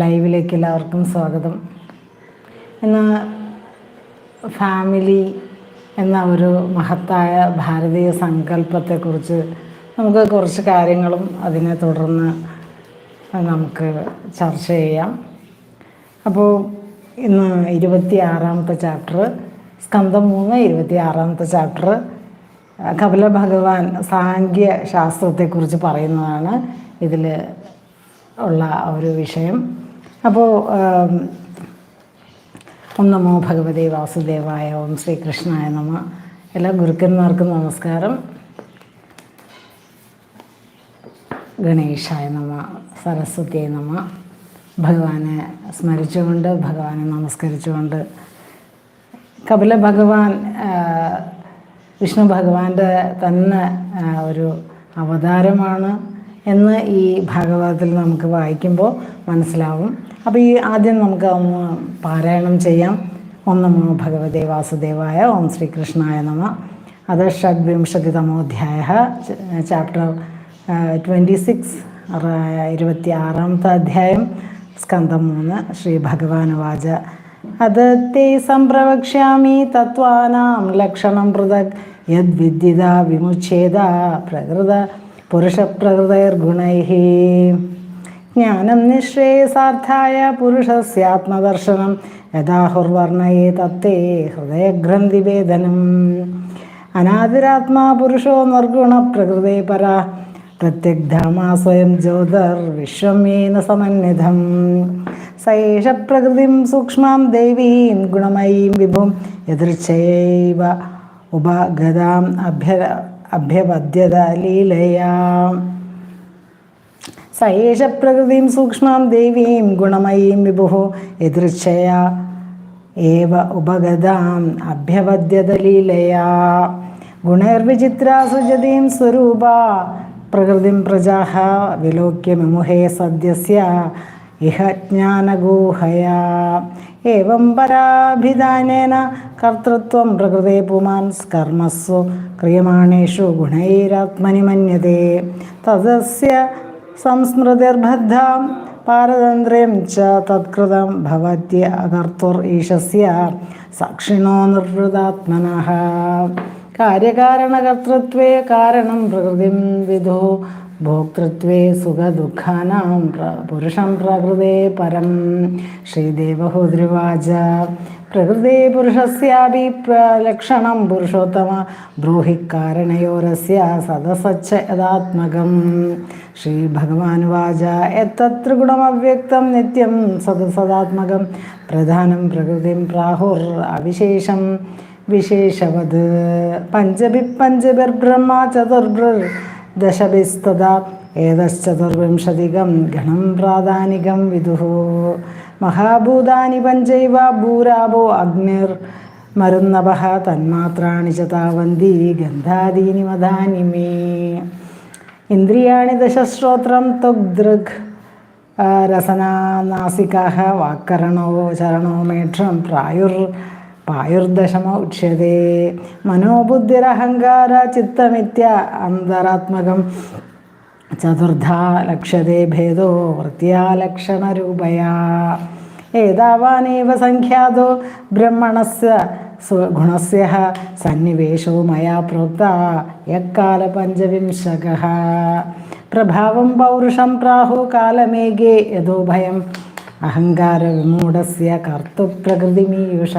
ലൈവിലേക്ക് എല്ലാവർക്കും സ്വാഗതം. ഇന്ന് ഫാമിലി എന്ന ഒരു മഹത്തായ ഭാരതീയ സങ്കല്പത്തെക്കുറിച്ച് നമുക്ക് കുറച്ച് കാര്യങ്ങളും അതിനെ തുടർന്ന് നമുക്ക് ചർച്ച ചെയ്യാം. അപ്പോൾ ഇന്ന് ഇരുപത്തി ആറാമത്തെ ചാപ്റ്റർ സ്കന്ധം മൂന്ന് ഇരുപത്തി ആറാമത്തെ ചാപ്റ്റർ കപില ഭഗവാൻ സാങ്ക്യ ശാസ്ത്രത്തെക്കുറിച്ച് പറയുന്നതാണ്. ഇതിൽ ഉള്ള ഒരു വിഷയം. അപ്പോൾ ഓം നമോ ഭഗവതി വാസുദേവായ ഓം ശ്രീകൃഷ്ണായ നമ. എല്ലാ ഗുരുക്കന്മാർക്കും നമസ്കാരം. ഗണേശായ നമ സരസ്വതിയെ നമ. ഭഗവാനെ സ്മരിച്ചുകൊണ്ട് ഭഗവാനെ നമസ്കരിച്ചുകൊണ്ട്. കപില ഭഗവാൻ വിഷ്ണു ഭഗവാന്റെ തന്നെ ഒരു അവതാരമാണ്. എന്ന് ഈ ഭാഗവതത്തിൽ നമുക്ക് വായിക്കുമ്പോൾ മനസ്സിലാവും. അപ്പോൾ ഈ ആദ്യം നമുക്ക് ഒന്ന് പാരായണം ചെയ്യാം. ഓം ഭഗവതേ വാസുദേവായ ഓം ശ്രീകൃഷ്ണായ നമ. അത് ഷഡ്വിംശതിതമോധ്യായ ചാപ്റ്റർ ട്വന്റി സിക്സ് ഇരുപത്തി ആറാമത്തെ അധ്യായം സ്കന്ധം മൂന്ന് ശ്രീ ഭഗവാനുവാച അത് തേ സംപ്രവക്ഷ്യാമി തത്വാനാം ലക്ഷണം പൃഥക്. യദ്വിദ്യുത വിമുച്ഛേദ പ്രകൃത പുരുഷപ്രകൃതൈർഗുണൈः. ജ്ഞാനം നിശ്രേയസാർത്ഥായ പുരുഷസ്യാത്മദർശനം യഥാഹുർവർണയേ തത്തേ ഹൃദയഗ്രന്ഥിവേദനം. അനാദിരാത്മാ പുരുഷോ നിർഗുണ പ്രകൃതേ പര പ്രത്യഗ്ധാമാ സ്വയം ജ്യോതിർ വിശ്വമേന സമന്വിതം. സൈഷ പ്രകൃതിം സൂക്ഷ്മാം ദൈവീം ഗുണമയീം വിഭും യദൃച്ഛൈവ ഉപഗതാം അഭ്യ അഭ്യപദ്യത ലീലയാ സയേഷ പ്രകൃതിം സൂക്ഷ്മാം ദേവീം ഗുണമയീം വിഭു യദൃച്ഛയ ഏവ ഉപഗതാം. അഭ്യപദ്യത ലീലയാ ഗുണൈർവിചിത്രാ സുജതീം സ്വരൂപ. പ്രകൃതിം പ്രജാഹ വിലോക്യ വിമുഹേ സദ്യസ്യ. ഇഹ ജ്ഞാനഗൂഹയാ. ഏവം പരാഭിധാനേന കർത്തൃത്വം പ്രകൃതേ പുമാൻ കർമ്മസ്സു ക്രിയമാണേഷു ഗുണൈരാത്മനി മന്യതേ തദസ്യ സംസ്മൃതിർബദ്ധാം പാരതന്ത്ര്യം ച തത്കൃതം ഭവത്യ കർത്തുർ ഈശസ്യ സാക്ഷിണോ നിർവൃതാത്മന. കാര്യകാരണകർത്തൃത്വേ കാരണം പ്രകൃതിം വിധോ ഭോക്തൃത്വേ സുഖദുഃഖാനാം പ്ര- പുരുഷം പ്രകൃതേ പരം. ശ്രീദേവഹോദ്രിവാച പ്രകൃതേ പുരുഷസ്യാപി പ്ര- ലക്ഷണം പുരുഷോത്തമ ബ്രൂഹി കാരണയോരസ്യ സദസച്ച യഥാത്മകം. ശ്രീഭഗവാനുവാച എത്ര ഗുണമവ്യക്തം നിത്യം സദസദാത്മകം പ്രധാനം പ്രകൃതിം പ്രാഹുർ അവിശേഷം വിശേഷവത്. പഞ്ചഭി പഞ്ചഭിർബ്രഹ്മ ചതുർഭൃർ ദശഭിസ്തത ഏതശ്ചതുർവിംശതികം ഗണം പ്രാധാനികം വിദുഃ മഹാഭൂതാനി പഞ്ചൈവ ഭൂരാപോ അഗ്നിർ മരുന്നവ തന്മാത്രാണി ച താവന്തി ഗന്ധാദീനി മതാനി മേ ഇന്ദ്രിയാണി ദശശ്രോത്രം ത്വഗ്ദൃഗ് രസനാസിക വാക്കരണോ ചരണോ മേക്ഷം പ്രായുർ പായുർദശമ ഉച്യത്തെ മനോബുദ്ധിരഹങ്കാര ചിത്തമിത്യ അന്തരാത്മകം ചതുർധാ ലക്ഷ്യത്തെ ഭേദോ വൃത്യാലക്ഷണരൂപയാ ഏതാവാനേവ സംഖ്യാതോ? ബ്രഹ്മണസ് ഗുണസ്യ സന്നിവേശോ മയാ പ്രോക്ത യക്കാല പഞ്ചവിംശക പ്രഭാവം പൗരുഷം പ്രാഹു കാലമേകേ യഥോ ഭയം കർത്തൃപ്രകൃതിമീയുഷ.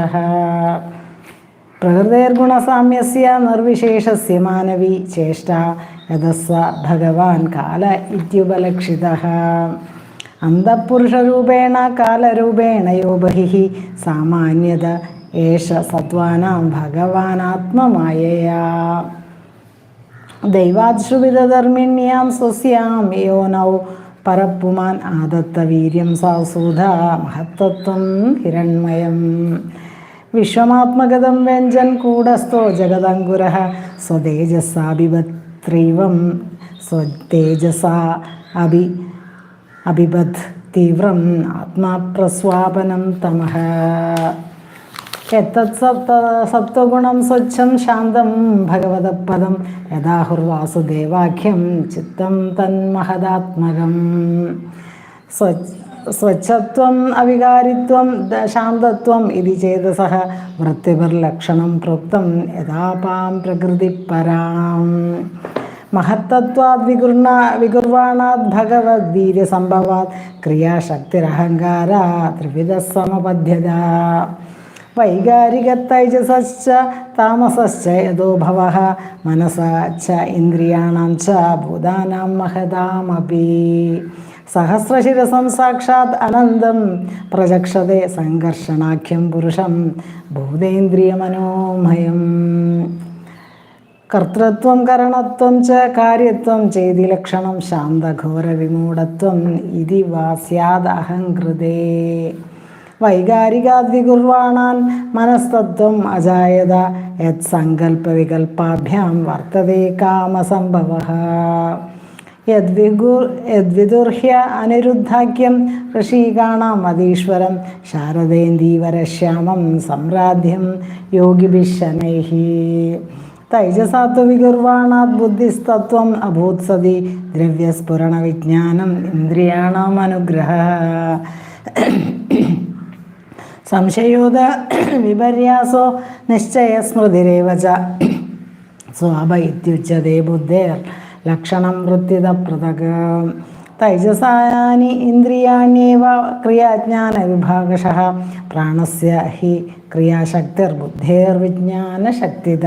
പ്രകൃതേർഗുണസാമ്യസ്യ നിർവിശേഷസ്യ മാനവി ചേഷ്ട യഥസ്വ ഭഗവാൻ കാല ഇത്യുപലക്ഷിത. അന്തഃപുരുഷരൂപേണ കാലരൂപേണയോ ബഹിഃ. സാമാന്യത ഏഷ സത്വാനാം ഭഗവാനാത്മമായയാ. ദൈവാശ്രുവിധധർമ്മിണ്യാം സ്വസ്യാം യോനൗ പരപ്പുമാൻ ആദത്ത വീര്യം സാസൂധ മഹത്തത്വം ഹിരൺമയം വിശ്വമാത്മഗതം വ്യഞ്ജൻ കൂടസ്ഥോ ജഗദങ്കുര സ്വതേജസാഭിപത്രീവം സ്വതേജസാ അഭി അഭിപത് തീവ്രം ആത്മാപ്രസ്വാപനം തമഃ എത്തത് സപ്ത സത്വഗുണം സ്വച്ഛം ശാന്തം ഭഗവതപദം യഥാഹുർവാസുദേവാഖ്യം ചിത്തം തന്മഹദാത്മകം സ്വ സ്വച്ഛത്വം അവികാരിത്വം ശാന്തത്വം ഇതി ചേതസഃ വൃത്തിപർലക്ഷണം പ്രോക്തം യഥാപാം പ്രകൃതിപരാം മഹത്തത്വാദ് വികുർണ വികുർവാണാത് ഭഗവത് വീര്യസംഭവാത് ക്രിയാശക്തിരഹങ്കാര ത്രിവിധ സമപദ്ധ്യത വൈകാരികത്തൈജസശ്ച താമസശ്ച യഥോ ഭവ മനസ ച ഇന്ദ്രിയാണാം ച ഭൂതാനാം മഹതാമപി. സഹസ്രശിരസം സാക്ഷാത് അനന്തം പ്രചക്ഷതേ സംഘർഷണാഖ്യം പുരുഷം ഭൂതേന്ദ്രിയമനോമയം. കർത്തൃത്വം കരണത്വം ച കാര്യത്വം ചെയ്തി ലക്ഷണം ശാന്തഘോരവിമൂഢത്വം ഇതി വാസ്യാദ് അഹങ്കൃതേ വൈകാരികാദ്വികുർവാണാൻ മനസ്തത്വം അജായത യത് സങ്കല്പവികൽപ്പാഭ്യാം വർത്തതേ കാമസംഭവ. യദ്വിഗു യദ്വിദുർഹ്യ അനിരുദ്ധാഖ്യം ഋഷീകാണാം മതീശ്വരം ശാരദേന്ദീവരശ്യാമം സമ്രാധ്യം യോഗിഭിശനൈഹി തൈജസാത്വവികുർവാണാത് ബുദ്ധിസ്തത്വം അഭൂത് സതി ദ്രവ്യസ്ഫുരണവിജ്ഞാനം ഇന്ദ്രിയാണാം അനുഗ്രഹ സംശയോദ വിപര്യാസോ നിശ്ചയ സ്മൃതിരേവച സ്വാഭ ഇത്യുച്ചതേ ബുദ്ധേർ ലക്ഷണം വൃത്തിത പൃഥക് തൈജസാനി ഇന്ദ്രിയാണ്യേവ ക്രിയാജ്ഞാന വിഭാഗശ. പ്രാണസ്യ ഹി ക്രിയാശക്തിർബുദ്ധേർവിജ്ഞാനശക്തിത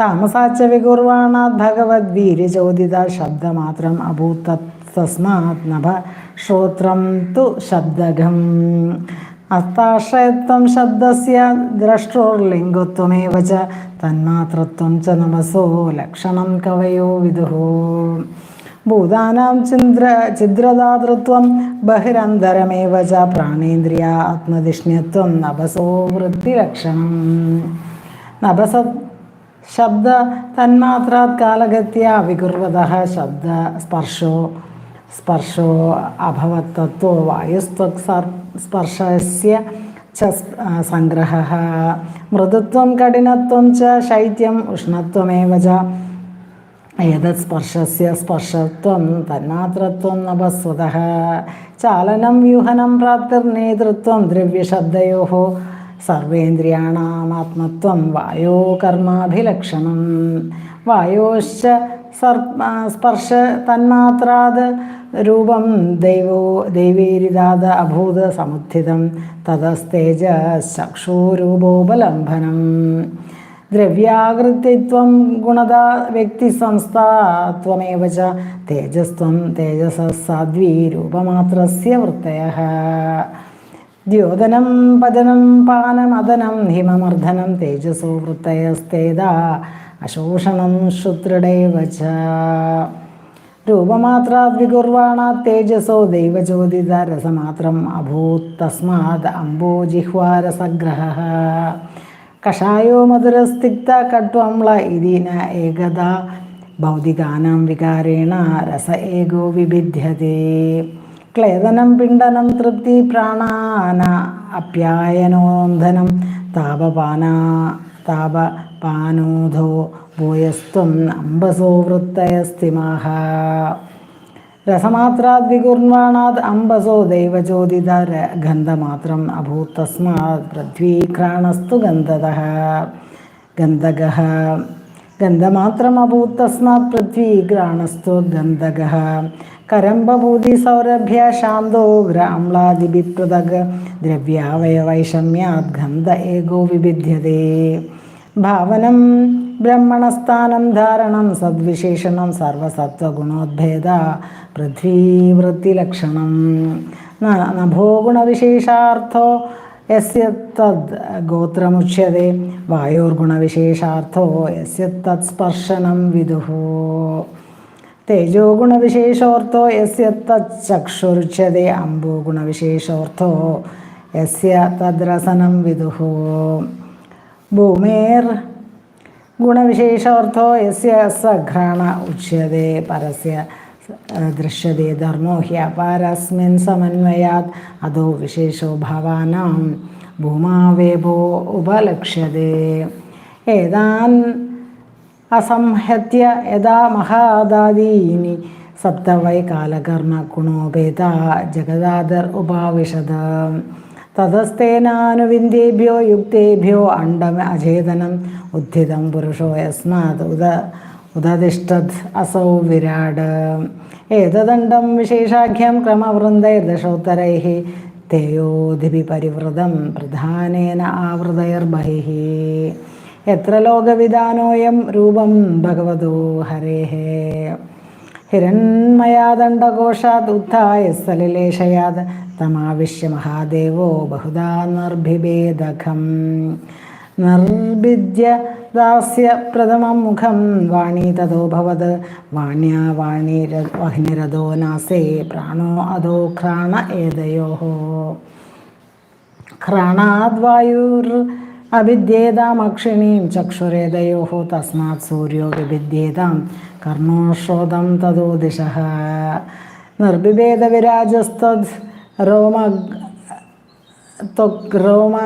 താമസാച്ച വികുർവാണാത് ഭഗവദ്വീര്യചോദിത ശബ്ദമാത്രം അഭൂത്ത തസ്മാത് നഭ ശ്രോത്രം തു ശബ്ദകം. हस्ताश्रयत्वं शब्दस्य द्रष्टोर्लिङ्गत्वमेव च तन्मात्रत्वं च नमसो लक्षणं कवयो विदुः भूतानां चिन्द्र छिद्रदातृत्वं बहिरन्तरमेव च प्राणेन्द्रिया आत्मधिष्ण्यत्वं नभसो वृत्तिलक्षणं नभस शब्द तन्मात्रात् कालगत्या विकुर्वतः शब्द स्पर्शो स्पर्शो अभवत्तत्वो वायुस्त्वक्सर्प ച സംഗ്രഹ. മൃദുത്വം കഠിനത്വം ച ശൈത്യം ഉഷ്ണത്വമേവ ച. ഏതത് സ്പർശസ്യ സ്പർശത്വം തന്മാത്രത്വം നഭസ്വതഃ. ചാലനം വ്യൂഹനം പ്രാപ്തിർനേതൃത്വം ദ്രവ്യശബ്ദയോ. സർവേന്ദ്രിയാണാമാത്മത്വം വായോ കർമാഭിലക്ഷണം. വായോശ്ച സർ സ്പർശ തന്മാത്രാത് രൂപം ദൈവോ ദൈവീരിതാത് അഭൂത സമുത്ഥിതം തതസ്തേജ ചക്ഷുരൂപോപലംബനം ദ്രവ്യാകൃതിത്വം ഗുണത വ്യക്തിസംസ്ഥാത്വമേവ ച തേജസ്വം തേജസ സാധ്വീ രൂപമാത്രസ്യ വൃത്തയ. ദ്യോതനം പതനം പാനമദനം ഹിമമർദ്ദനം തേജസോ വൃത്തയസ്തേത അശോഷണം ശുത്രുടേവ ച. രൂപമാത്രാത് വികുർവാണ തേജസോ ദൈവചോദിത രസമാത്രം അഭൂത് തസ്മാത് അംബോജിഹ്വാരസഗ്രഹ. കഷായോ മധുരസ്തിക്ത കട്വംള ഇതി ന ഏകത ഭൗതികാനാം വികാരേണ രസ ഏകോ വിഭിദ്ധ്യത്തെ ക്ലേദനം പിണ്ഡനം തൃപ്തി പ്രാണാന. അപ്യായനോന്ധനം താപപാന. താപപാനോധോ ഭൂയസ്ത്വം അംബസോ വൃത്തയസ്തിമാഹ രസമാത്രാത് വികുർവാണാത് അംബസോ ദൈവചോദിത ര- ഗന്ധമാത്രം അഭൂത് തസ്മാത് പൃഥ്വീഘ്രാണസ്തു ഗന്ധതഃ ഗന്ധകഃ ഗന്ധമാത്രം അഭൂത് തസ്മാത് പൃഥ്വീഘ്രാണസ്തു ഗന്ധകഃ കരംബഭൂതി സൗരഭ്യ ശാന്തോ ഗ്രാംളാദിഭിപൃഥക് ദ്രവ്യാവയവൈഷമ്യാത് ഗന്ധ ഏകോ വിഭിദ്യതേ ഭാവനം ബ്രഹ്മണസ്ഥാനം ധാരണം സദ്വിശേഷണം സർവസത്വഗുണോദ്ഭേദ പൃഥ്വീവൃത്തിലക്ഷണം. നഭോഗുണവിശേഷാർത്ഥോ നഭോ ഗുണവിശേഷാർത്ഥോ യസ്യ തദ് ഗോത്രമുച്യത്തെ വായോർഗുണവിശേഷാർത്ഥോ യസ്യ തത് സ്പർശനം വിദുഃ തേജോ ഗുണവിശേഷോർത്ഥോ യസ്യ തത് ചക്ഷുരുച്യത്തെ അംബോ യസ്യ തദ്രസനം വിദുഃ ഭൂമേർ ഗുണവിശേഷാർത്ഥോ യസ്യ സഘ്രാണ ഉച്യത്തെ പരസ്യ ദൃശ്യത്തെ ധർമ്മോ ഹ്യപാരസ്മിൻ സമന്വയാത് അതോ വിശേഷോ ഭാവാനാം ഭൂമാവേഭോ ഉപലക്ഷ്യത്തെ ഏതാൻ അസംഹത്യ യഥാ മഹാദാദീനി സപ്ത വൈ കാലകർമ്മ ഗുണോപേത ജഗദാദർ ഉപാവിശത തതസ്തേനാനുവിന്ദേഭ്യോ യുക്തേഭ്യോ അണ്ടം അചേതനം ഉദ്ധിതം പുരുഷോ യസ്മാത് ഉദ ഉദതിഷ്ഠത് അസൗ വിരാട്. ഏതദണ്ഡം വിശേഷാഖ്യം ക്രമവൃന്ദൈർദശോത്തരൈः തേയോധിപി പരിവൃതം പ്രധാനേന ആവൃതൈർബഹിः. എത്ര ലോകവിധാനോയം രൂപം ഭഗവതോ ഹരേः. ഹിരൺമയാദണ്ഡകോശാത് ഉത്ഥായ സലിലേശയാത് തമാവിശ്യ മഹാദേവോ ബഹുദാ നിർഭിഭേദഖം നിർഭിദ്യ ദാസ്യ പ്രഥമം മുഖം വാണി തഥോ ഭവത്. വാണ്യാ വാണി വഹ്നിരഥോ നാസേ പ്രാണോ അധോ ഘ്രാണ ഏതയോ. ഘ്രാണാദ്വായുർ അവിദ്യേതാമക്ഷിണീം ചക്ഷുരേതയോ തസ്മാത് സൂര്യോ വിവിദ്യേതാം. കർണോഷോദം തതോ ദിശ. നിർബിഭേദവിരാജസ്തദ് രോമ ത്വക് രോമ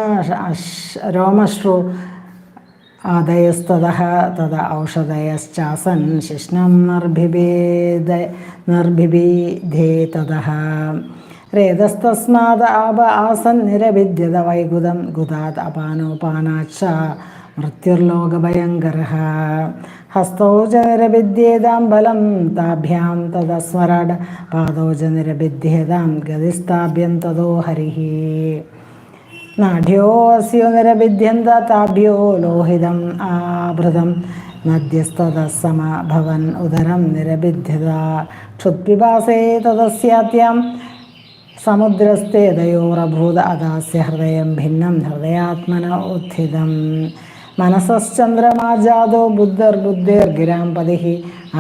രോമശ്രു ആദയസ്തത തത ഔഷധയശ്ചാസൻ ശിഷ്ണം നിർഭിഭേദ നിർഭിഭീധേ തതः രേതസ്തസ്മാത് ആപ ആസൻ നിരവിദ്യത വൈകുതം ഗുദാത് അപാനോപാനാച്ച മൃത്യുർലോകഭയങ്കര. ഹസ്തോജ നിരവിദ്യേതാം ബലം താഭ്യാം തദസ്മരാട് പാദോജ നിരവിദ്യേതാം ഗതിസ്ഥാഭ്യം തദോ ഹരി. നാഢ്യോ അസ്യോ നിരവിദ്യന്ത താഭ്യോ ലോഹിതം ആഭൃതം നദ്യസ്തത ഭവൻ ഉദരം നിരവിദ്യത ക്ഷുത്പിപാസേ തദസ്യാത്യാം സമുദ്രസ്ഥേതയോറഭൂത അദാസ്യ ഹൃദയം ഭിന്നം ഹൃദയാത്മന ഉത്ഥിതം. മനസശ്ചന്ദ്രമാജാതോ ബുദ്ധർബുദ്ധിർഗിരാം പതി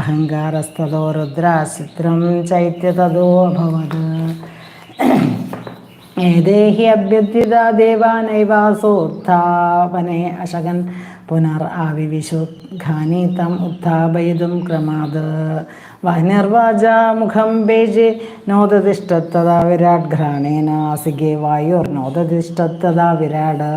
അഹങ്കാരസ്തോ രുദ്ര ചിത്രം ചൈത്യതോ അഭവത് ഏതേഹി അഭ്യർത്ഥിത ദേവാനൈവാസോത്ഥാപനെ അശകൻ പുനർ ആവിവിശു ഘാനീതം ഉത്ഥാപയിതും ക്രമാത്. വഹ്നിർവാച മുഖം ബേജെ നോദതിഷ്ഠത്തതാ വിരാട് ഘ്രാണേന ആസികെ വായുർനോദതിഷ്ഠത്തതാ വിരാട്.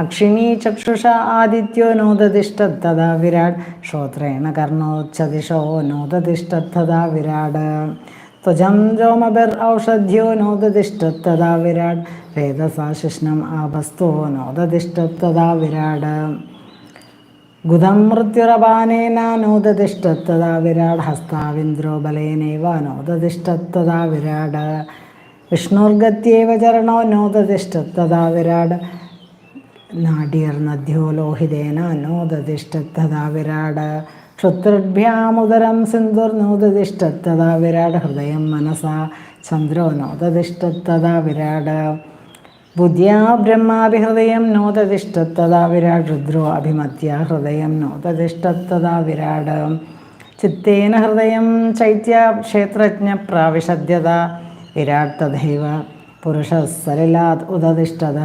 അക്ഷിണീ ചക്ഷുഷ ആദിത്യോ നോദതിഷ്ഠത്തതാ വിരാട്. ശ്രോത്രേണ കർണോച്ചതിഷോ നോദതിഷ്ഠത്തതാ വിരാട്. ത്വജം രോമഭിർ ഔഷധ്യോ നോദതിഷ്ഠത്തതാ വിരാട്. വേദസാ ശിഷ്ണം ആപസ്തോ നോദതിഷ്ഠത്തതാ വിരാട്. ഗുദം മൃത്യുരപാനേന നോദതിഷ്ഠത്തതാ വിരാട് ഹസ്താവിന്ദ്രോ ബലേനൈവ നോദതിഷ്ഠത്തതാ വിരാട്. വിഷ്ണുർഗത്യേവ ചരണോ നോദതിഷ്ഠത്തതാ വിരാട്. നാഡീർനദ്യോ ലോഹിതേന നോദതിഷ്ഠത്തതാ വിരാട്. ക്ഷുത്രുഭ്യാമുദരം സിന്ധുർനോദതിഷ്ഠത്തതാ വിരാട്. ഹൃദയം മനസാ ചന്ദ്രോ നോദതിഷ്ഠത്തതാ വിരാട്. ബുദ്ധ്യാ ബ്രഹ്മാഭിഹൃദയം നോദതിഷ്ഠത്തതാ വിരാട് രുദ്രോ അഭിമത്യ ഹൃദയം നോദതിഷ്ഠത്തതാ വിരാട്. ചിത്തേന ഹൃദയം ചൈത്യ ക്ഷേത്രജ്ഞ പ്രാവിശദ്യത വിരാട് തഥൈവ പുരുഷ സലിലാത് ഉദതിഷ്ഠത.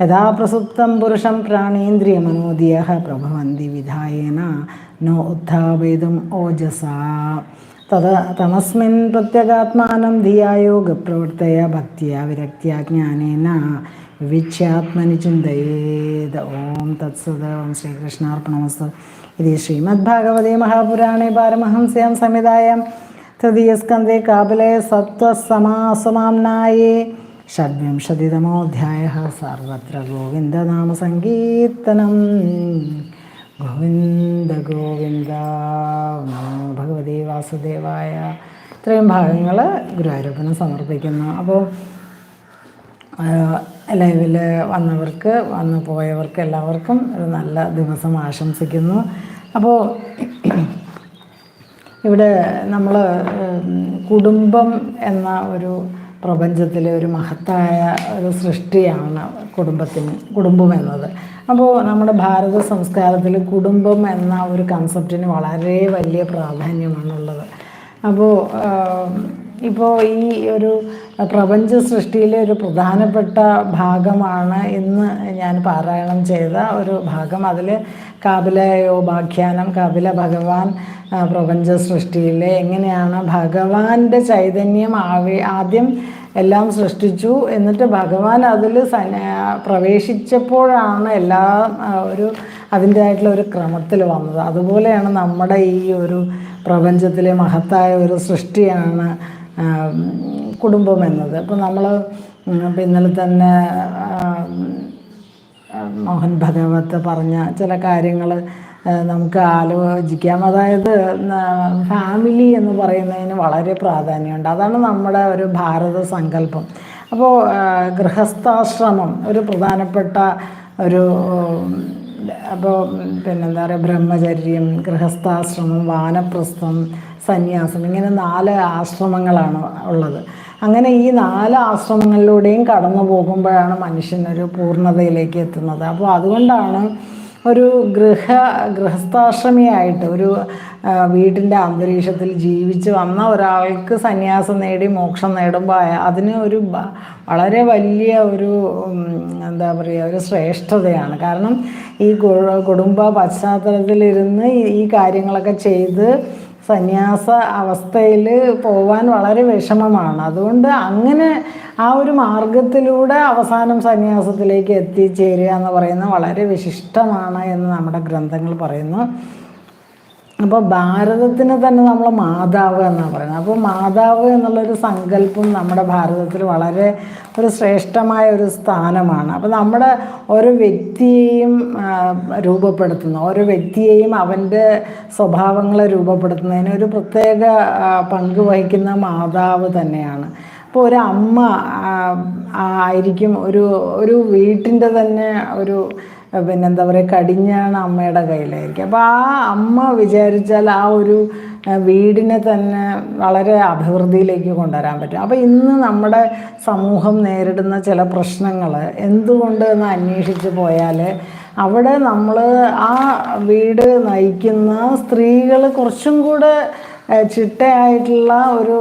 യഥാ പ്രസുപ്തം പുരുഷം പ്രാണേന്ദ്രിയമനോദിയ പ്രഭവന്തി വിധായേന നോ ഉത്ഥാപയിതും ഓജസാ. തത തമസ്മിൻ പ്രത്യഗാത്മാനം ധിയായോഗപ്രവൃത്തയ ഭക്തിയ വിരക്തിയ ജ്ഞാനേന വിവിച്യാത്മനി ചിന്തയേത് ഓം തത്സത് ഓം ശ്രീകൃഷ്ണാർപ്പണമസ്തു ഇത് ശ്രീമദ്ഭാഗവതേ മഹാപുരാണേ പാരമഹംസ്യാം സംഹിതായാം തൃതീയസ്കന്ധേ കാബലേ സത്വസമാസമാംനായേ षड्विंशतितमोऽध्यायः सर्वत्र गोविन्दनामसङ्कीर्तनं ഗോവിന്ദ ഗോവിന്ദ ഭഗവതി വാസുദേവായ. ഇത്രയും ഭാഗങ്ങൾ ഗുരുവായൂരപ്പന് സമർപ്പിക്കുന്നു. അപ്പോൾ ലൈവിൽ വന്നവർക്ക് വന്നു പോയവർക്ക് എല്ലാവർക്കും ഒരു നല്ല ദിവസം ആശംസിക്കുന്നു. അപ്പോൾ ഇവിടെ നമ്മൾ കുടുംബം എന്ന ഒരു പ്രപഞ്ചത്തിലെ ഒരു മഹത്തായ ഒരു സൃഷ്ടിയാണ് കുടുംബത്തിന് കുടുംബം എന്നത്. അപ്പോൾ നമ്മുടെ ഭാരത സംസ്കാരത്തിൽ കുടുംബം എന്ന ഒരു കൺസെപ്റ്റിന് വളരെ വലിയ പ്രാധാന്യമാണുള്ളത്. അപ്പോൾ ഇപ്പോൾ ഈ ഒരു പ്രപഞ്ച സൃഷ്ടിയിലെ ഒരു പ്രധാനപ്പെട്ട ഭാഗമാണ് ഇന്ന് ഞാൻ പാരായണം ചെയ്ത ഒരു ഭാഗം. അതിൽ കാപിലയോപാഖ്യാനം കാപില ഭഗവാൻ പ്രപഞ്ച സൃഷ്ടിയിലെ എങ്ങനെയാണ് ഭഗവാന്റെ ചൈതന്യം ആവി ആദ്യം എല്ലാം സൃഷ്ടിച്ചു. എന്നിട്ട് ഭഗവാൻ അതിൽ പ്രവേശിച്ചപ്പോഴാണ് എല്ലാം ഒരു അതിന്റെതായിട്ടുള്ള ഒരു ക്രമത്തിൽ വന്നത്. അതുപോലെയാണ് നമ്മുടെ ഈ ഒരു പ്രപഞ്ചത്തിലെ മഹത്തായ ഒരു സൃഷ്ടിയാണ് കുടുംബം എന്നത്. അപ്പോൾ നമ്മൾ ഇന്നലെ തന്നെ മോഹൻ ഭഗവത് പറഞ്ഞ ചില കാര്യങ്ങൾ നമുക്ക് ആലോചിക്കാം. അതായത് ഫാമിലി എന്ന് പറയുന്നതിന് വളരെ പ്രാധാന്യമുണ്ട്. അതാണ് നമ്മുടെ ഒരു ഭാരത സങ്കല്പം. അപ്പോൾ ഗൃഹസ്ഥാശ്രമം ഒരു പ്രധാനപ്പെട്ട ഒരു അപ്പോൾ പിന്നെന്താ പറയുക ബ്രഹ്മചര്യം ഗൃഹസ്ഥാശ്രമം വാനപ്രസ്ഥം സന്യാസം ഇങ്ങനെ നാല് ആശ്രമങ്ങളാണ് ഉള്ളത്. അങ്ങനെ ഈ നാല് ആശ്രമങ്ങളിലൂടെയും കടന്നു പോകുമ്പോഴാണ് മനുഷ്യനൊരു പൂർണതയിലേക്ക് എത്തുന്നത്. അപ്പോൾ അതുകൊണ്ടാണ് ഒരു ഗൃഹ ഗൃഹസ്ഥാശ്രമിയായിട്ട് ഒരു വീട്ടിന്റെ അന്തരീക്ഷത്തിൽ ജീവിച്ച് വന്ന ഒരാൾക്ക് സന്യാസം നേടി മോക്ഷം നേടുമ്പോൾ അതിന് ഒരു വളരെ വലിയ ഒരു എന്താ പറയുക ഒരു ശ്രേഷ്ഠതയാണ്. കാരണം ഈ കുടുംബ പശ്ചാത്തലത്തിലിരുന്ന് ഈ കാര്യങ്ങളൊക്കെ ചെയ്ത് സന്യാസ അവസ്ഥയിൽ പോവാൻ വളരെ വിഷമമാണ്. അതുകൊണ്ട് അങ്ങനെ ആ ഒരു മാർഗത്തിലൂടെ അവസാനം സന്യാസത്തിലേക്ക് എത്തിച്ചേരുക എന്ന് പറയുന്നത് വളരെ വിശിഷ്ടമാണ് എന്ന് നമ്മുടെ ഗ്രന്ഥങ്ങൾ പറയുന്നു. അപ്പോൾ ഭാരതത്തിന് തന്നെ നമ്മൾ മാതാവ് എന്നാണ് പറയുന്നത്. അപ്പോൾ മാതാവ് എന്നുള്ളൊരു സങ്കല്പം നമ്മുടെ ഭാരതത്തിൽ വളരെ ഒരു ശ്രേഷ്ഠമായ ഒരു സ്ഥാനമാണ്. അപ്പോൾ നമ്മുടെ ഓരോ വ്യക്തിയെയും രൂപപ്പെടുത്തുന്ന ഓരോ വ്യക്തിയെയും അവന്റെ സ്വഭാവങ്ങളെ രൂപപ്പെടുത്തുന്നതിന് ഒരു പ്രത്യേക പങ്ക് വഹിക്കുന്ന മാതാവ് തന്നെയാണ്. അപ്പോൾ ഒരു അമ്മ ആയിരിക്കും ഒരു ഒരു വീട്ടിന്റെ തന്നെ ഒരു പിന്നെ എന്താ പറയുക കടിഞ്ഞാണ് അമ്മയുടെ കയ്യിലായിരിക്കും. അപ്പോൾ ആ അമ്മ വിചാരിച്ചാൽ ആ ഒരു വീടിനെ തന്നെ വളരെ അഭിവൃദ്ധിയിലേക്ക് കൊണ്ടുവരാൻ പറ്റും. അപ്പോൾ ഇന്ന് നമ്മുടെ സമൂഹം നേരിടുന്ന ചില പ്രശ്നങ്ങൾ എന്തുകൊണ്ട് എന്ന് അന്വേഷിച്ച് പോയാൽ അവിടെ നമ്മൾ ആ വീട് നയിക്കുന്ന സ്ത്രീകൾ കുറച്ചും കൂടെ ചിട്ടയായിട്ടുള്ള ഒരു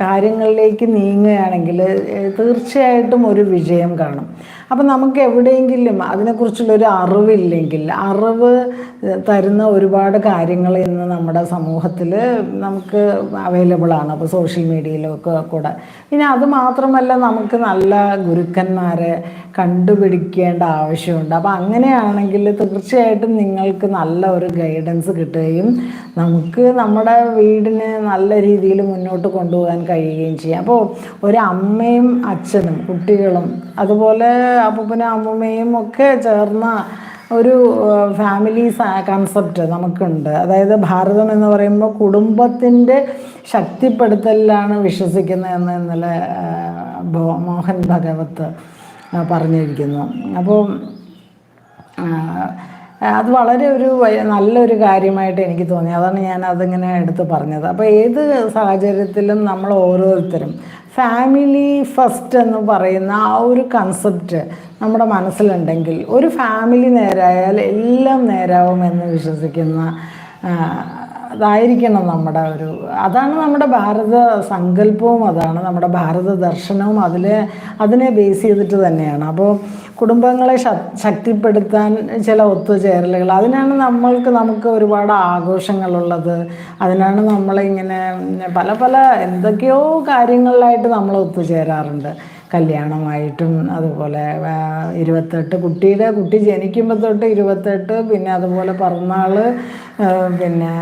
കാര്യങ്ങളിലേക്ക് നീങ്ങുകയാണെങ്കിൽ തീർച്ചയായിട്ടും ഒരു വിജയം കാണും. അപ്പം നമുക്ക് എവിടെയെങ്കിലും അതിനെക്കുറിച്ചുള്ളൊരു അറിവില്ലെങ്കിൽ അറിവ് തരുന്ന ഒരുപാട് കാര്യങ്ങൾ ഇന്ന് നമ്മുടെ സമൂഹത്തിൽ നമുക്ക് അവൈലബിൾ ആണ്. അപ്പോൾ സോഷ്യൽ മീഡിയയിലൊക്കെ കൂടെ. പിന്നെ അത് മാത്രമല്ല നമുക്ക് നല്ല ഗുരുക്കന്മാരെ കണ്ടുപിടിക്കേണ്ട ആവശ്യമുണ്ട്. അപ്പോൾ അങ്ങനെയാണെങ്കിൽ തീർച്ചയായിട്ടും നിങ്ങൾക്ക് നല്ല ഒരു ഗൈഡൻസ് കിട്ടുകയും നമുക്ക് നമ്മുടെ വീടിനെ നല്ല രീതിയിൽ മുന്നോട്ട് കൊണ്ടുപോകാൻ കഴിയുകയും ചെയ്യാം. അപ്പോൾ ഒരു അമ്മയും അച്ഛനും കുട്ടികളും അതുപോലെ അപ്പൂപ്പനും അമ്മൂമ്മയും ഒക്കെ ചേർന്ന ഒരു ഫാമിലി കൺസെപ്റ്റ് നമുക്കുണ്ട്. അതായത് ഭാരതം എന്ന് പറയുമ്പോൾ കുടുംബത്തിന്റെ ശക്തിപ്പെടുത്തലിലാണ് വിശ്വസിക്കുന്നതെന്ന് ഇന്നലെ മോഹൻ ഭഗവത് പറഞ്ഞിരിക്കുന്നു. അപ്പോൾ അത് വളരെ ഒരു നല്ലൊരു കാര്യമായിട്ട് എനിക്ക് തോന്നി. അതാണ് ഞാൻ അതിങ്ങനെ എടുത്ത് പറഞ്ഞത്. അപ്പോൾ ഏത് സാഹചര്യത്തിലും നമ്മൾ ഓരോരുത്തരും ഫാമിലി ഫസ്റ്റ് എന്ന് പറയുന്ന ആ ഒരു കൺസെപ്റ്റ് നമ്മുടെ മനസ്സിലുണ്ടെങ്കിൽ ഒരു ഫാമിലി നേരായാൽ എല്ലാം നേരാവുമെന്ന് വിശ്വസിക്കുന്ന അതായിരിക്കണം നമ്മുടെ ഒരു അതാണ് നമ്മുടെ ഭാരത സങ്കല്പവും അതാണ് നമ്മുടെ ഭാരത ദർശനവും. അതിലെ അതിനെ ബേസ് ചെയ്തിട്ട് തന്നെയാണ്. അപ്പോൾ കുടുംബങ്ങളെ ശക്തിപ്പെടുത്താൻ ചില ഒത്തുചേരലുകൾ അതിനാണ് നമ്മൾക്ക് നമുക്ക് ഒരുപാട് ആഘോഷങ്ങളുള്ളത്. അതിനാണ് നമ്മളിങ്ങനെ പല പല എന്തൊക്കെയോ കാര്യങ്ങളിലായിട്ട് നമ്മൾ ഒത്തുചേരാറുണ്ട്. കല്യാണമായിട്ടും അതുപോലെ ഇരുപത്തെട്ട് കുട്ടിയുടെ കുട്ടി ജനിക്കുമ്പോൾ തൊട്ട് ഇരുപത്തെട്ട് പിന്നെ അതുപോലെ പിറന്നാൾ പിന്നെ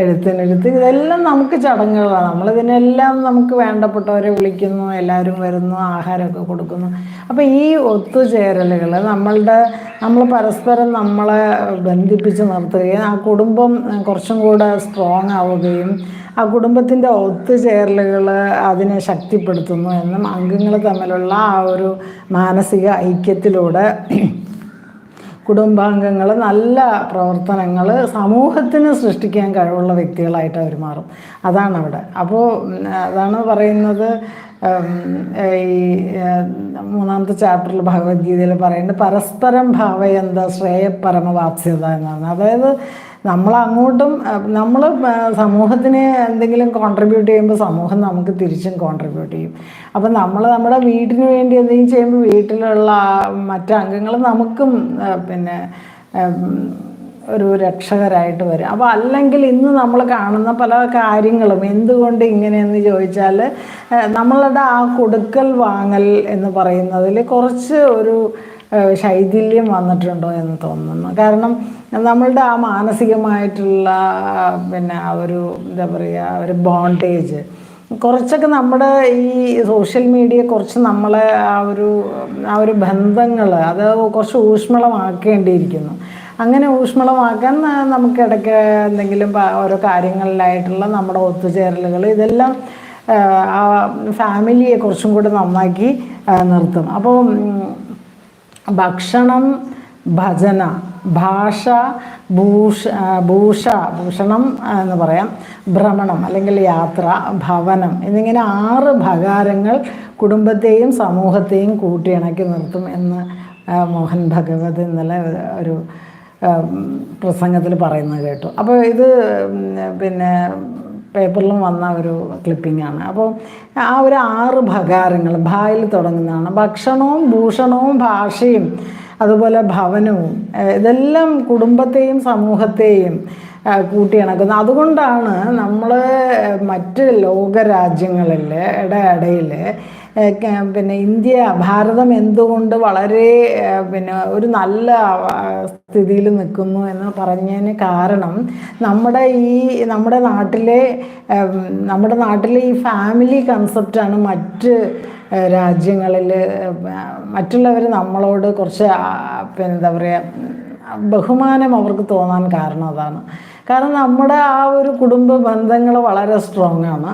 എഴുത്തിനെഴുത്ത് ഇതെല്ലാം നമുക്ക് ചടങ്ങുകളാണ്. നമ്മളിതിനെല്ലാം നമുക്ക് വേണ്ടപ്പെട്ടവരെ വിളിക്കുന്നു എല്ലാവരും വരുന്നു ആഹാരമൊക്കെ കൊടുക്കുന്നു. അപ്പോൾ ഈ ഒത്തുചേരലുകൾ നമ്മളുടെ നമ്മൾ പരസ്പരം നമ്മളെ ബന്ധിപ്പിച്ച് നിർത്തുകയും ആ കുടുംബം കുറച്ചും കൂടെ സ്ട്രോങ് ആവുകയും ആ കുടുംബത്തിന്റെ ഒത്തുചേരലുകൾ അതിനെ ശക്തിപ്പെടുത്തുന്നു എന്നും അംഗങ്ങൾ തമ്മിലുള്ള ആ ഒരു മാനസിക ഐക്യത്തിലൂടെ കുടുംബാംഗങ്ങൾ നല്ല പ്രവർത്തനങ്ങൾ സമൂഹത്തിന് സൃഷ്ടിക്കാൻ കഴിവുള്ള വ്യക്തികളായിട്ട് അവർ മാറും. അതാണ് അവിടെ അപ്പോൾ അതാണ് പറയുന്നത് ഈ മൂന്നാമത്തെ ചാപ്റ്ററിൽ ഭഗവത്ഗീതയിൽ പറയുന്നത് പരസ്പരം ഭാവയന്ത ശ്രേയപരമവാപ്സ്യത എന്നാണ്. അതായത് നമ്മൾ അങ്ങോട്ടും നമ്മൾ സമൂഹത്തിന് എന്തെങ്കിലും കോൺട്രിബ്യൂട്ട് ചെയ്യുമ്പോൾ സമൂഹം നമുക്ക് തിരിച്ചും കോൺട്രിബ്യൂട്ട് ചെയ്യും. അപ്പം നമ്മൾ നമ്മുടെ വീട്ടിന് വേണ്ടി എന്തെങ്കിലും ചെയ്യുമ്പോൾ വീട്ടിലുള്ള മറ്റു അംഗങ്ങൾ നമുക്കും പിന്നെ ഒരു രക്ഷകരായിട്ട് വരും. അപ്പോൾ അല്ലെങ്കിൽ ഇന്ന് നമ്മൾ കാണുന്ന പല കാര്യങ്ങളും എന്തുകൊണ്ട് ഇങ്ങനെയെന്ന് ചോദിച്ചാൽ നമ്മളുടെ ആ കൊടുക്കൽ വാങ്ങൽ എന്ന് പറയുന്നതിൽ കുറച്ച് ഒരു ശൈഥില്യം വന്നിട്ടുണ്ടോ എന്ന് തോന്നുന്നു. കാരണം നമ്മളുടെ ആ മാനസികമായിട്ടുള്ള പിന്നെ ഒരു എന്താ പറയുക ഒരു ബോണ്ടേജ് കുറച്ചൊക്കെ നമ്മുടെ ഈ സോഷ്യൽ മീഡിയ കുറച്ച് നമ്മളെ ആ ഒരു ആ ഒരു ബന്ധങ്ങൾ അത് കുറച്ച് ഊഷ്മളമാക്കേണ്ടിയിരിക്കുന്നു. അങ്ങനെ ഊഷ്മളമാക്കാൻ നമുക്ക് ഇടയ്ക്ക് എന്തെങ്കിലും ഓരോ കാര്യങ്ങളിലായിട്ടുള്ള നമ്മുടെ ഒത്തുചേരലുകൾ ഇതെല്ലാം ആ, ഫാമിലിയെ കുറച്ചും കൂടി നന്നാക്കി നിർത്തും. അപ്പോൾ ഭക്ഷണം ഭജന ഭാഷ ഭൂഷ ഭൂഷ ഭൂഷണം എന്ന് പറയാം. ഭ്രമണം അല്ലെങ്കിൽ യാത്ര ഭവനം എന്നിങ്ങനെ ആറ് ഭകാരങ്ങൾ കുടുംബത്തെയും സമൂഹത്തെയും കൂട്ടിയിണക്കി നിർത്തും എന്ന് മോഹൻ ഭഗവത് ഇന്നലെ ഒരു പ്രസംഗത്തിൽ പറയുന്നത് കേട്ടു. അപ്പോൾ ഇത് പിന്നെ പേപ്പറിലും വന്ന ഒരു ക്ലിപ്പിംഗ് ആണ് അപ്പോൾ ആ ഒരു ആറ് ഭകാരങ്ങൾ ഭായിൽ തുടങ്ങുന്നതാണ്. ഭക്ഷണവും ഭൂഷണവും ഭാഷയും അതുപോലെ ഭവനവും ഇതെല്ലാം കുടുംബത്തെയും സമൂഹത്തെയും കൂട്ടിയിണക്കുന്നത് അതുകൊണ്ടാണ് നമ്മൾ മറ്റ് ലോകരാജ്യങ്ങളിൽ ഇടയിടയിൽ പിന്നെ ഇന്ത്യ ഭാരതം എന്തുകൊണ്ട് വളരെ പിന്നെ ഒരു നല്ല സ്ഥിതിയിൽ നിൽക്കുന്നു എന്ന് പറഞ്ഞതിന് കാരണം നമ്മുടെ ഈ നമ്മുടെ നാട്ടിലെ നമ്മുടെ നാട്ടിലെ ഈ ഫാമിലി കൺസെപ്റ്റാണ് മറ്റ് രാജ്യങ്ങളിൽ മറ്റുള്ളവർ നമ്മളോട് കുറച്ച് എന്താ പറയുക ബഹുമാനം അവർക്ക് തോന്നാൻ കാരണം അതാണ്. കാരണം നമ്മുടെ ആ ഒരു കുടുംബ ബന്ധങ്ങൾ വളരെ സ്ട്രോങ് ആണ്.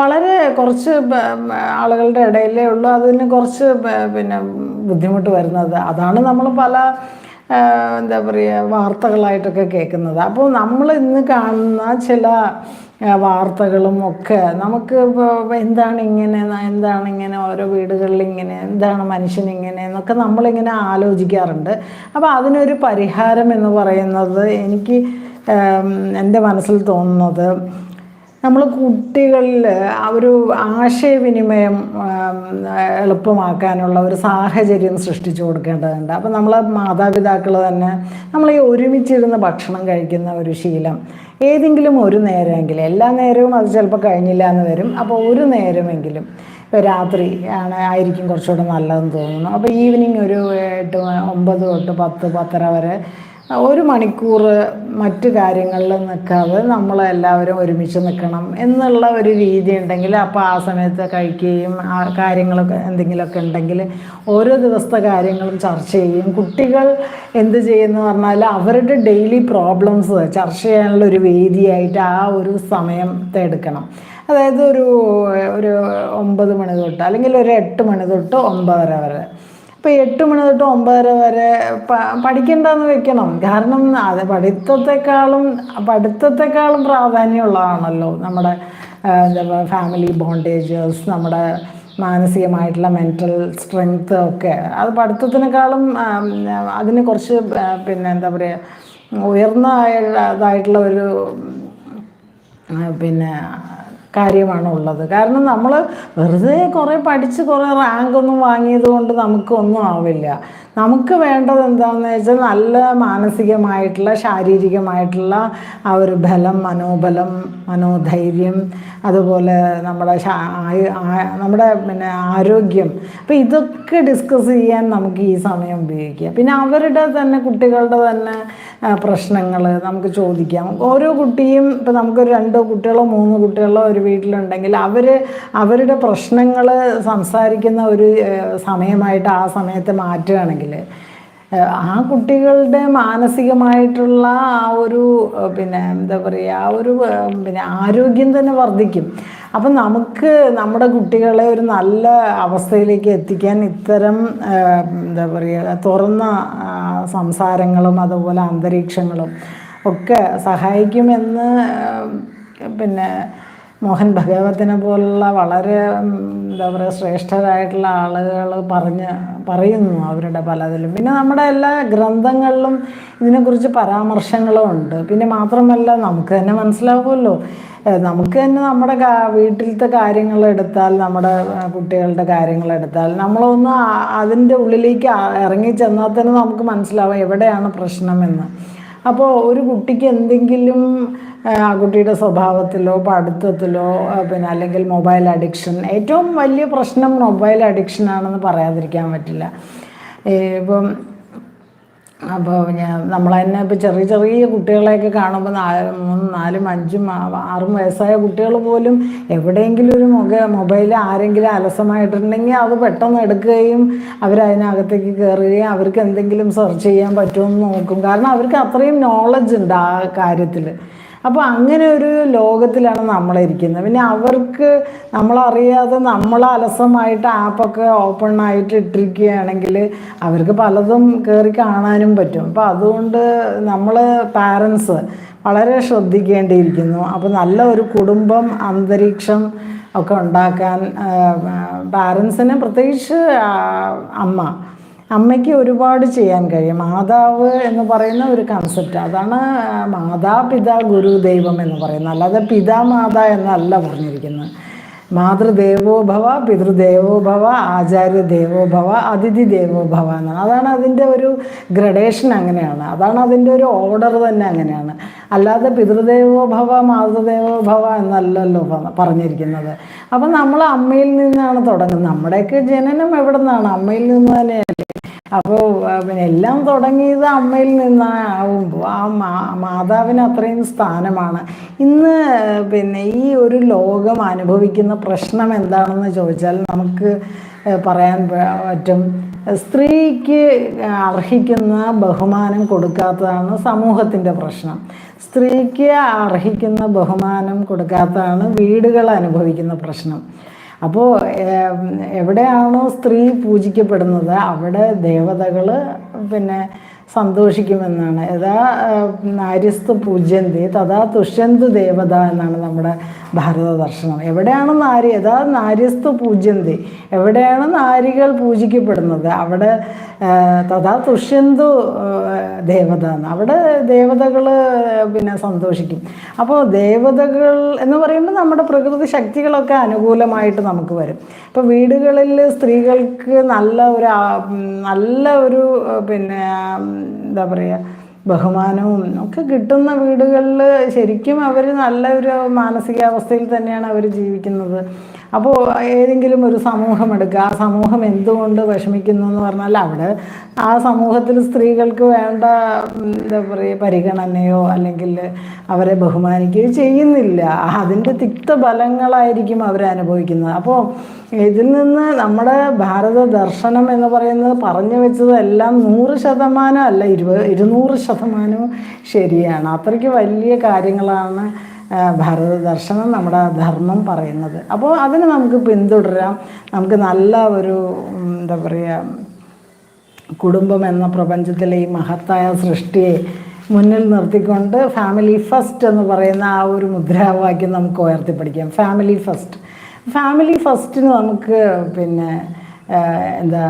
വളരെ കുറച്ച് ആളുകളുടെ ഇടയിലേ ഉള്ളൂ. അതിന് കുറച്ച് പിന്നെ ബുദ്ധിമുട്ട് വരുന്നത്. അതാണ് നമ്മൾ പല എന്താ പറയുക വാർത്തകളായിട്ടൊക്കെ കേൾക്കുന്നത്. അപ്പോൾ നമ്മൾ ഇന്ന് കാണുന്ന ചില വാർത്തകളും ഒക്കെ നമുക്ക് എന്താണ് ഇങ്ങനെ എന്താണ് ഇങ്ങനെ ഓരോ വീടുകളിൽ ഇങ്ങനെ എന്താണ് മനുഷ്യൻ ഇങ്ങനെ എന്നൊക്കെ നമ്മളിങ്ങനെ ആലോചിക്കാറുണ്ട്. അപ്പോൾ അതിനൊരു പരിഹാരം എന്ന് പറയുന്നത് എനിക്ക് എന്റെ മനസ്സിൽ തോന്നുന്നത് നമ്മൾ കുട്ടികളിൽ ഒരു ആശയവിനിമയം എളുപ്പമാക്കാനുള്ള ഒരു സാഹചര്യം സൃഷ്ടിച്ചു കൊടുക്കേണ്ടതുണ്ട്. അപ്പം നമ്മൾ മാതാപിതാക്കൾ തന്നെ നമ്മൾ ഈ ഒരുമിച്ചിരുന്ന് ഭക്ഷണം കഴിക്കുന്ന ഒരു ശീലം. ഏതെങ്കിലും ഒരു നേരമെങ്കിലും എല്ലാ നേരവും അത് ചിലപ്പോൾ കഴിഞ്ഞില്ല എന്ന് വരും. അപ്പോൾ ഒരു നേരമെങ്കിലും ഇപ്പോൾ രാത്രി ആണ് ആയിരിക്കും കുറച്ചുകൂടെ നല്ലതെന്ന് തോന്നുന്നു. അപ്പോൾ ഈവനിങ് ഒരു എട്ട് ഒമ്പത് തൊട്ട് പത്ത് പത്തര വരെ ഒരു മണിക്കൂർ മറ്റു കാര്യങ്ങളിൽ നിൽക്കാതെ നമ്മളെല്ലാവരും ഒരുമിച്ച് നിൽക്കണം എന്നുള്ള ഒരു രീതി ഉണ്ടെങ്കിൽ അപ്പോൾ ആ സമയത്ത് കഴിക്കുകയും ആ കാര്യങ്ങളൊക്കെ എന്തെങ്കിലുമൊക്കെ ഉണ്ടെങ്കിൽ ഓരോ ദിവസത്തെ കാര്യങ്ങളും ചർച്ച ചെയ്യും. കുട്ടികൾ എന്ത് ചെയ്യുന്നു പറഞ്ഞാൽ അവരുടെ ഡെയിലി പ്രോബ്ലംസ് ചർച്ച ചെയ്യാനുള്ള ഒരു വേദിയായിട്ട് ആ ഒരു സമയത്തെ എടുക്കണം. അതായത് ഒരു ഒരു ഒമ്പത് മണി തൊട്ട് അല്ലെങ്കിൽ ഒരു എട്ട് മണി തൊട്ട് ഒമ്പതര വരെ. ഇപ്പോൾ എട്ട് മണി തൊട്ട് ഒമ്പതര വരെ പഠിക്കണ്ടെന്ന് വെക്കണം. കാരണം അത് പഠിത്തത്തെക്കാളും പഠിത്തത്തെക്കാളും പ്രാധാന്യമുള്ളതാണല്ലോ നമ്മുടെ എന്താ ഫാമിലി ബോണ്ടേജസ് നമ്മുടെ മാനസികമായിട്ടുള്ള മെന്റൽ സ്ട്രെങ്ത് ഒക്കെ. അത് പഠിത്തത്തിനേക്കാളും അതിന് കുറച്ച് പിന്നെ എന്താ പറയുക ഉയർന്ന ഇതായിട്ടുള്ള ഒരു പിന്നെ കാര്യമാണ് ഉള്ളത്. കാരണം നമ്മൾ വെറുതെ കുറേ പഠിച്ച് കുറേ റാങ്കൊന്നും വാങ്ങിയത് കൊണ്ട് നമുക്കൊന്നും ആവില്ല. നമുക്ക് വേണ്ടത് എന്താണെന്ന് വെച്ചാൽ നല്ല മാനസികമായിട്ടുള്ള ശാരീരികമായിട്ടുള്ള ആ ഒരു ബലം മനോബലം മനോധൈര്യം അതുപോലെ നമ്മുടെ നമ്മുടെ പിന്നെ ആരോഗ്യം. അപ്പോൾ ഇതൊക്കെ ഡിസ്കസ് ചെയ്യാൻ നമുക്ക് ഈ സമയം ഉപയോഗിക്കാം. പിന്നെ അവരുടെ തന്നെ കുട്ടികളുടെ തന്നെ പ്രശ്നങ്ങൾ നമുക്ക് ചോദിക്കാം. ഓരോ കുട്ടിയും ഇപ്പോൾ നമുക്ക് രണ്ടോ കുട്ടികളോ മൂന്ന് കുട്ടികളോ ഒരു വീട്ടിലുണ്ടെങ്കിൽ അവർ അവരുടെ പ്രശ്നങ്ങൾ സംസാരിക്കുന്ന ഒരു സമയമായിട്ട് ആ സമയത്ത് മാറ്റുകയാണെങ്കിൽ ഏഹ്, ആ കുട്ടികളുടെ മാനസികമായിട്ടുള്ള ആ ഒരു പിന്നെ എന്താ പറയുക ആ ഒരു പിന്നെ ആരോഗ്യം തന്നെ വർദ്ധിക്കും. അപ്പം നമുക്ക് നമ്മുടെ കുട്ടികളെ ഒരു നല്ല അവസ്ഥയിലേക്ക് എത്തിക്കാൻ ഇത്തരം എന്താ പറയുക തുറന്ന സംസാരങ്ങളും അതുപോലെ അന്തരീക്ഷങ്ങളും ഒക്കെ സഹായിക്കുമെന്ന് പിന്നെ മോഹൻ ഭഗവത്തിനെ പോലുള്ള വളരെ എന്താ പറയുക ശ്രേഷ്ഠരായിട്ടുള്ള ആളുകൾ പറഞ്ഞ് പറയുന്നു അവരുടെ പലതിലും. പിന്നെ നമ്മുടെ എല്ലാ ഗ്രന്ഥങ്ങളിലും ഇതിനെക്കുറിച്ച് പരാമർശങ്ങളും ഉണ്ട്. പിന്നെ മാത്രമല്ല നമുക്ക് തന്നെ മനസ്സിലാവുമല്ലോ. നമുക്ക് തന്നെ നമ്മുടെ വീട്ടിലത്തെ കാര്യങ്ങൾ എടുത്താൽ നമ്മുടെ കുട്ടികളുടെ കാര്യങ്ങൾ എടുത്താൽ നമ്മളൊന്ന് അതിന്റെ ഉള്ളിലേക്ക് ഇറങ്ങി ചെന്നാൽ തന്നെ നമുക്ക് മനസ്സിലാവും എവിടെയാണ് പ്രശ്നമെന്ന് അപ്പോൾ ഒരു കുട്ടിക്ക് എന്തെങ്കിലും ആ, കുട്ടിയുടെ സ്വഭാവത്തിലോ പഠിത്തത്തിലോ പിന്നെ അല്ലെങ്കിൽ മൊബൈൽ അഡിക്ഷൻ ഏറ്റവും വലിയ പ്രശ്നം മൊബൈൽ അഡിക്ഷൻ ആണെന്ന് പറയാതിരിക്കാൻ പറ്റില്ല. ഇപ്പം അപ്പോൾ ഞാൻ നമ്മൾ തന്നെ ഇപ്പോൾ ചെറിയ ചെറിയ കുട്ടികളെയൊക്കെ കാണുമ്പോൾ നാല് മൂന്നും നാലും അഞ്ചും ആറും വയസ്സായ കുട്ടികൾ പോലും എവിടെയെങ്കിലും ഒരു മുഖ മൊബൈൽ ആരെങ്കിലും അലസമായിട്ടുണ്ടെങ്കിൽ അത് പെട്ടെന്ന് എടുക്കുകയും അവരതിനകത്തേക്ക് കയറുകയും അവർക്ക് എന്തെങ്കിലും സെർച്ച് ചെയ്യാൻ പറ്റുമെന്ന് നോക്കും. കാരണം അവർക്ക് അത്രയും നോളജ് ഉണ്ട് ആ കാര്യത്തിൽ അപ്പോൾ അങ്ങനെ ഒരു ലോകത്തിലാണ് നമ്മളിരിക്കുന്നത് പിന്നെ അവർക്ക് നമ്മളറിയാതെ നമ്മൾ അലസമായിട്ട് ആപ്പൊക്കെ ഓപ്പൺ ആയിട്ട് ഇട്ടിരിക്കുകയാണെങ്കിൽ അവർക്ക് പലതും കയറി കാണാനും പറ്റും. അപ്പോൾ അതുകൊണ്ട് നമ്മൾ പാരൻസ് വളരെ ശ്രദ്ധിക്കേണ്ടിയിരിക്കുന്നു. അപ്പോൾ നല്ല ഒരു കുടുംബം അന്തരീക്ഷം ഒക്കെ ഉണ്ടാക്കാൻ പാരൻസിന് പ്രത്യേകിച്ച് അമ്മ അമ്മയ്ക്ക് ഒരുപാട് ചെയ്യാൻ കഴിയും. മാതാവ് എന്ന് പറയുന്ന ഒരു കൺസെപ്റ്റ് അതാണ് മാതാ പിതാ ഗുരു ദൈവം എന്ന് പറയുന്നത്. അല്ലാതെ പിതാ മാതാ എന്നല്ല പറഞ്ഞിരിക്കുന്നത്. മാതൃദേവോ ഭവ പിതൃദേവോ ഭവ ആചാര്യ ദേവോ ഭവ അതിഥി ദേവോ ഭവ എന്നാണ്. അതാണ് അതിന്റെ ഒരു ഗ്രഡേഷൻ അങ്ങനെയാണ്. അതാണ് അതിന്റെ ഒരു ഓർഡർ തന്നെ അങ്ങനെയാണ്. അല്ലാതെ പിതൃദേവോ ഭവ മാതൃദേവോ ഭവ എന്നല്ലല്ലോ പറഞ്ഞിരിക്കുന്നത്. അപ്പം നമ്മൾ അമ്മയിൽ നിന്നാണ് തുടങ്ങുന്നത്. നമ്മുടെയൊക്കെ ജനനം എവിടെ നിന്നാണ്? അമ്മയിൽ നിന്ന് തന്നെയല്ലേ. അപ്പോൾ പിന്നെ എല്ലാം തുടങ്ങിയത് അമ്മയിൽ നിന്നാകുമ്പോൾ ആ മാതാവിന് അത്രയും സ്ഥാനമാണ്. ഇന്ന് പിന്നെ ഈ ഒരു ലോകം അനുഭവിക്കുന്ന പ്രശ്നം എന്താണെന്ന് ചോദിച്ചാൽ നമുക്ക് പറയാൻ പറ്റും. സ്ത്രീക്ക് അർഹിക്കുന്ന ബഹുമാനം കൊടുക്കാത്തതാണ് സമൂഹത്തിന്റെ പ്രശ്നം. സ്ത്രീക്ക് അർഹിക്കുന്ന ബഹുമാനം കൊടുക്കാത്തതാണ് വീടുകൾ അനുഭവിക്കുന്ന പ്രശ്നം. അപ്പോൾ എവിടെയാണോ സ്ത്രീ പൂജിക്കപ്പെടുന്നത് അവിടെ ദേവതകൾ പിന്നെ സന്തോഷിക്കുമെന്നാണ്. യഥാ നാര്യസ്തു പൂജ്യന്തി തഥാ തുഷ്യന്ത് ദേവത എന്നാണ് നമ്മുടെ ഭാരത ദർശനം എവിടെയാണ് നാരി? യഥാ നാര്യസ്തു പൂജ്യന്തി. എവിടെയാണ് നാരികൾ പൂജിക്കപ്പെടുന്നത്? അവിടെ തഥാ തുഷ്യന്തു ദേവത എന്ന് അവിടെ ദേവതകൾ പിന്നെ സന്തോഷിക്കും. അപ്പോൾ ദേവതകൾ എന്ന് പറയുമ്പോൾ നമ്മുടെ പ്രകൃതി ശക്തികളൊക്കെ അനുകൂലമായിട്ട് നമുക്ക് വരും. ഇപ്പോൾ വീടുകളിൽ സ്ത്രീകൾക്ക് നല്ല ഒരു നല്ല ഒരു പിന്നെ എന്താ പറയുക ബഹുമാനവും ഒക്കെ കിട്ടുന്ന വീടുകളിൽ ശരിക്കും അവർ നല്ലൊരു മാനസികാവസ്ഥയിൽ തന്നെയാണ് അവർ ജീവിക്കുന്നത്. അപ്പോൾ ഏതെങ്കിലും ഒരു സമൂഹം എടുക്കുക. ആ സമൂഹം എന്തുകൊണ്ട് വിഷമിക്കുന്നു എന്ന് പറഞ്ഞാൽ അവിടെ ആ സമൂഹത്തിൽ സ്ത്രീകൾക്ക് വേണ്ട എന്താ പറയുക പരിഗണനയോ അല്ലെങ്കിൽ അവരെ ബഹുമാനിക്കുകയോ ചെയ്യുന്നില്ല. അതിന്റെ തിക്തഫലങ്ങളായിരിക്കും അവർ അനുഭവിക്കുന്നത്. അപ്പോൾ ഇതിൽ നിന്ന് നമ്മുടെ ഭാരത ദർശനം എന്ന് പറയുന്നത് പറഞ്ഞു വെച്ചതെല്ലാം നൂറ് ശതമാനം അല്ല ഇരുപത് ഇരുന്നൂറ് ശതമാനവും ശരിയാണ്. അത്രയ്ക്ക് വലിയ കാര്യങ്ങളാണ് ഭാരത ദർശനം നമ്മുടെ ധർമ്മം പറയുന്നത്. അപ്പോൾ അതിന് നമുക്ക് പിന്തുടരാം. നമുക്ക് നല്ല ഒരു എന്താ പറയുക കുടുംബം എന്ന പ്രപഞ്ചത്തിലെ ഈ മഹത്തായ സൃഷ്ടിയെ മുന്നിൽ നിർത്തിക്കൊണ്ട് ഫാമിലി ഫസ്റ്റ് എന്ന് പറയുന്ന ആ ഒരു മുദ്രാവാക്യം നമുക്ക് ഉയർത്തിപ്പിടിക്കാം. ഫാമിലി ഫസ്റ്റ് ഫാമിലി ഫസ്റ്റിന് നമുക്ക് പിന്നെ എന്താ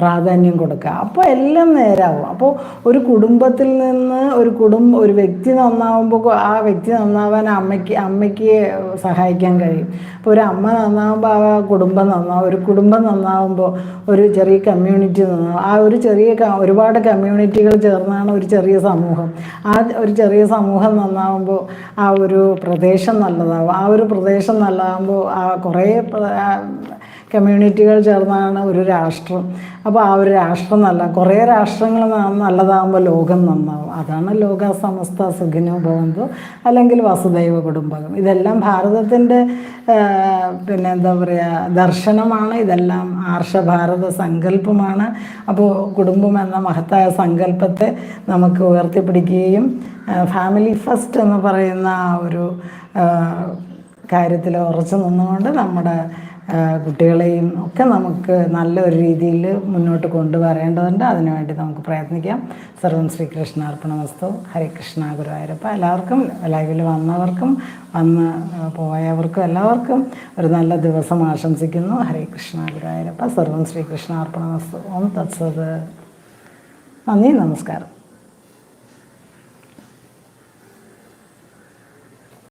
പ്രാധാന്യം കൊടുക്കുക. അപ്പോൾ എല്ലാം നേരാവും. അപ്പോൾ ഒരു കുടുംബത്തിൽ നിന്ന് ഒരു കുടുംബം ഒരു വ്യക്തി നന്നാവുമ്പോൾ ആ വ്യക്തി നന്നാവാൻ അമ്മയ്ക്ക് അമ്മയ്ക്ക് സഹായിക്കാൻ കഴിയും. അപ്പോൾ ഒരു അമ്മ നന്നാവുമ്പോൾ ആ കുടുംബം നന്നാവും. ഒരു കുടുംബം നന്നാവുമ്പോൾ ഒരു ചെറിയ കമ്മ്യൂണിറ്റി നന്നാവും. ആ ഒരു ചെറിയ ഒരുപാട് കമ്മ്യൂണിറ്റികൾ ചേർന്നാണ് ഒരു ചെറിയ സമൂഹം. ആ ഒരു ചെറിയ സമൂഹം നന്നാവുമ്പോൾ ആ ഒരു പ്രദേശം നല്ലതാവും. ആ ഒരു പ്രദേശം നല്ലതാകുമ്പോൾ ആ കുറേ കമ്മ്യൂണിറ്റികൾ ചേർന്നാണ് ഒരു രാഷ്ട്രം. അപ്പോൾ ആ ഒരു രാഷ്ട്രം നല്ല കുറേ രാഷ്ട്രങ്ങൾ നല്ലതാകുമ്പോൾ ലോകം നന്നാവും. അതാണ് ലോക സമസ്ത സുഖിനോ ഭവന്തു അല്ലെങ്കിൽ വസുദൈവ കുടുംബകം. ഇതെല്ലാം ഭാരതത്തിന്റെ പിന്നെ എന്താ പറയുക ദർശനമാണ്. ഇതെല്ലാം ആർഷഭാരത സങ്കല്പമാണ്. അപ്പോൾ കുടുംബം എന്ന മഹത്തായ സങ്കല്പത്തെ നമുക്ക് ഉയർത്തിപ്പിടിക്കുകയും ഫാമിലി ഫസ്റ്റ് എന്ന് പറയുന്ന ഒരു കാര്യത്തിൽ ഉറച്ചു നിന്നുകൊണ്ട് നമ്മുടെ കുട്ടികളെയും ഒക്കെ നമുക്ക് നല്ലൊരു രീതിയിൽ മുന്നോട്ട് കൊണ്ടുവരേണ്ടതുണ്ട്. അതിനുവേണ്ടി നമുക്ക് പ്രയത്നിക്കാം സർവം ശ്രീകൃഷ്ണ അർപ്പണമസ്തു ഹരികൃഷ്ണ ഗുരുവായൂരപ്പ. എല്ലാവർക്കും ലൈവിൽ വന്നവർക്കും വന്ന് പോയവർക്കും എല്ലാവർക്കും ഒരു നല്ല ദിവസം ആശംസിക്കുന്നു. ഹരേ കൃഷ്ണ ഗുരുവായൂരപ്പ. സർവം ശ്രീകൃഷ്ണ അർപ്പണമസ്തു ഓം തത്സത്. നന്ദി നമസ്കാരം.